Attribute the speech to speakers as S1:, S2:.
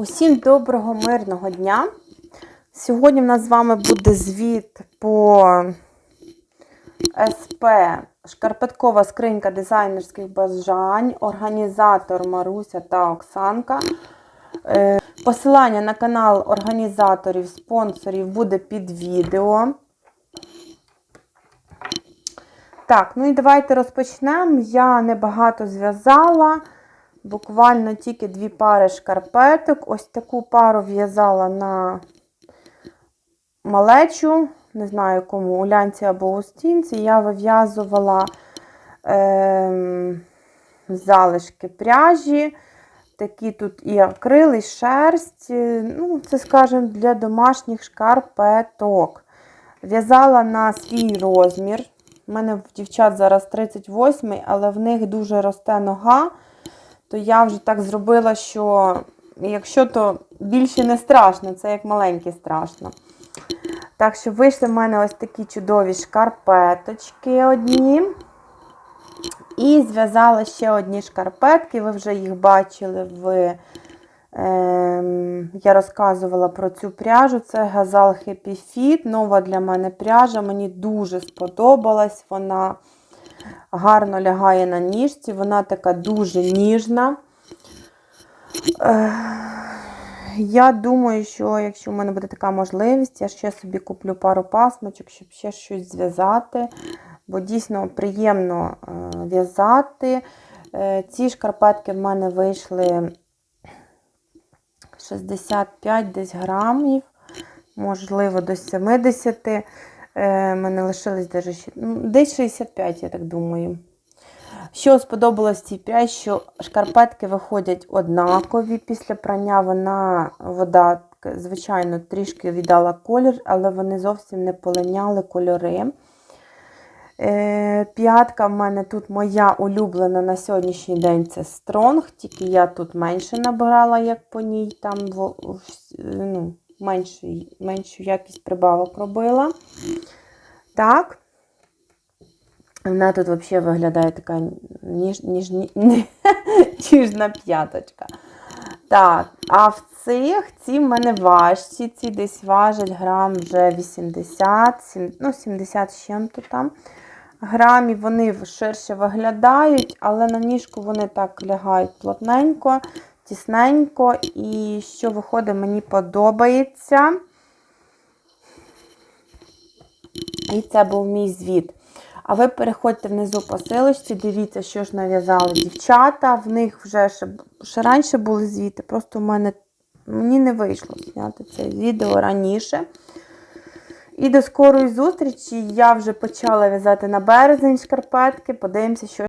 S1: Усім доброго мирного дня. Сьогодні в нас з вами буде звіт по СП Шкарпеткова скринька дизайнерських бажань, організатор Маруся та Оксанка. Е, Посилання на канал організаторів, спонсорів буде під відео. Так, ну і давайте розпочнемо. Я небагато зв'язала. Буквально тільки дві пари шкарпеток. Ось таку пару в'язала на малечу, не знаю кому, у лянці або у стінці. Я вив'язувала е, залишки пряжі. Такі тут і акрил, і шерсть. Ну, Це, скажімо, для домашніх шкарпеток. В'язала на свій розмір. У мене в дівчат зараз 38 але в них дуже росте нога то я вже так зробила, що якщо то більше не страшно, це як маленьке страшно. Так що вийшли в мене ось такі чудові шкарпеточки одні. І зв'язала ще одні шкарпетки, ви вже їх бачили в. Е, я розказувала про цю пряжу. Це Газал Happy Fit. Нова для мене пряжа. Мені дуже сподобалась. Вона гарно лягає на ніжці, вона така дуже ніжна. Я думаю, що якщо в мене буде така можливість, я ще собі куплю пару пасмочок, щоб ще щось зв'язати, бо дійсно приємно в'язати. Е, ці шкарпетки в мене вийшли 65 десь грамів, можливо, до 70. Е, мене лишилось ну, десь 65, я так думаю. Що сподобалось цій пряжі, що шкарпетки виходять однакові. Після прання вона вода, звичайно, трішки віддала колір, але вони зовсім не полиняли кольори. Е, п'ятка в мене тут моя улюблена на сьогоднішній день це Стронг, тільки я тут менше набирала, як по ній, там ну, меншу, меншу якість прибавок робила. Так. Вона тут взагалі виглядає така ніж, ніж, ніж, ніжна п'яточка. Так, а в цих ці в мене важчі, ці десь важать грам вже 80, ну 70 з чим-то там. Грамів вони ширше виглядають, але на ніжку вони так лягають плотненько, тісненько. І що виходить, мені подобається. І це був мій звіт. А ви переходьте внизу по силочці, дивіться, що ж нав'язали дівчата. В них вже ще, ще раніше були звіти, просто в мене мені не вийшло зняти це відео раніше. І до скорої зустрічі я вже почала в'язати на березень шкарпетки. Подивимося, що